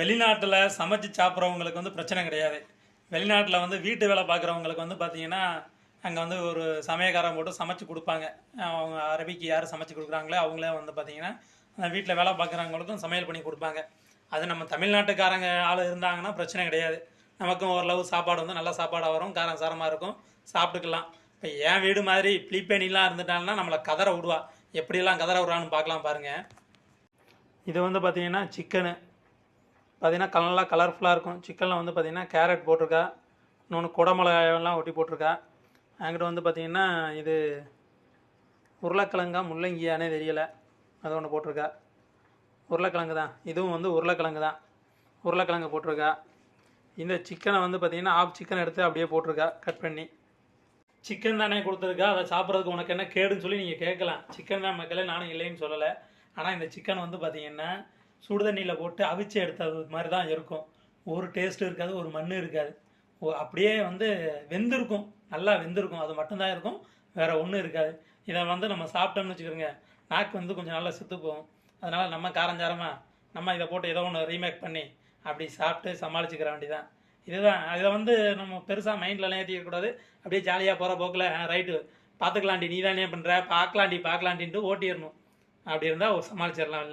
வெளிநாட்டில் சமைச்சு சாப்பிட்றவங்களுக்கு வந்து பிரச்சனை கிடையாது. வெளிநாட்டில் வந்து வீட்டு வேலை பார்க்குறவங்களுக்கு வந்து பார்த்தீங்கன்னா அங்கே வந்து ஒரு சமயக்காரன் போட்டு சமைச்சு கொடுப்பாங்க. அவங்க அரபிக்கு யார் சமைச்சு கொடுக்குறாங்களோ அவங்களே வந்து பார்த்தீங்கன்னா அந்த வீட்டில் வேலை பார்க்குறவங்களுக்கும் சமையல் பண்ணி கொடுப்பாங்க. அது நம்ம தமிழ்நாட்டுக்காரங்க ஆள் இருந்தாங்கன்னா பிரச்சனை கிடையாது. நமக்கும் ஓரளவு சாப்பாடு வந்து நல்ல சாப்பாடாக வரும் காரம் சாரமாக இருக்கும் சாப்பிட்டுக்கலாம். இப்போ என் வீடு மாதிரி பிலிப்பேனிலாம் இருந்துட்டாங்கன்னா நம்மளை கதற விடுவா. எப்படியெல்லாம் கதற விடுறான்னு பார்க்கலாம் பாருங்கள் இது வந்து பார்த்திங்கன்னா சிக்கனு பார்த்தீங்கன்னா நல்லா கலர்ஃபுல்லாக இருக்கும். சிக்கனில் வந்து பார்த்தீங்கன்னா கேரட் போட்டிருக்கா. இன்னொன்று குடமிளகாயெல்லாம் ஒட்டி போட்டிருக்கா. என்கிட்ட வந்து பார்த்திங்கன்னா இது உருளைக்கிழங்கா முள்ளங்கியானே தெரியலை. அது ஒன்று போட்டிருக்கா. உருளைக்கிழங்கு தான். இதுவும் வந்து உருளைக்கிழங்கு தான். உருளைக்கிழங்கு போட்டிருக்கா. இந்த சிக்கனை வந்து பார்த்திங்கன்னா ஆஃப் சிக்கன் எடுத்து அப்படியே போட்டிருக்கா. கட் பண்ணி. சிக்கன் தானே கொடுத்துருக்கா. அதை சாப்பிட்றதுக்கு உனக்கு என்ன கேடுன்னு சொல்லி நீங்கள் கேட்கலாம். சிக்கன் தான் மக்களே நானும் இல்லைன்னு சொல்லலை. ஆனால் இந்த சிக்கன் வந்து பார்த்திங்கன்னா சுடுதண்ணியில் போட்டு அவிச்சு எடுத்தது மாதிரி தான் இருக்கும். ஒரு டேஸ்ட்டும் இருக்காது ஒரு மண் இருக்காது. ஓ அப்படியே வந்து வெந்திருக்கும். நல்லா வெந்திருக்கும். அது மட்டும்தான் இருக்கும். வேற ஒன்றும் இருக்காது. இதை வந்து நம்ம சாப்பிட்டோம்னு வச்சுக்கோங்க நாக்கு வந்து கொஞ்சம் நல்லா செத்து போகும். அதனால் நம்ம காரஞ்சாரமாக நம்ம இதை போட்டு ஏதோ ஒன்று ரீமேக் பண்ணி அப்படி சாப்பிட்டு சமாளிச்சுக்கிற வேண்டிதான் இதுதான். இதை வந்து நம்ம பெருசாக மைண்ட்லலாம் ஏற்றிக்கக்கூடாது அப்படியே ஜாலியாக போகிற போக்கில் ரைட்டு பார்த்துக்கலாண்டி நீ தானே பண்ணுற பார்க்கலாண்டி பார்க்கலாண்டின்ட்டு ஓட்டிடணும். அப்படி இருந்தால் சமாளிச்சிடலாம்.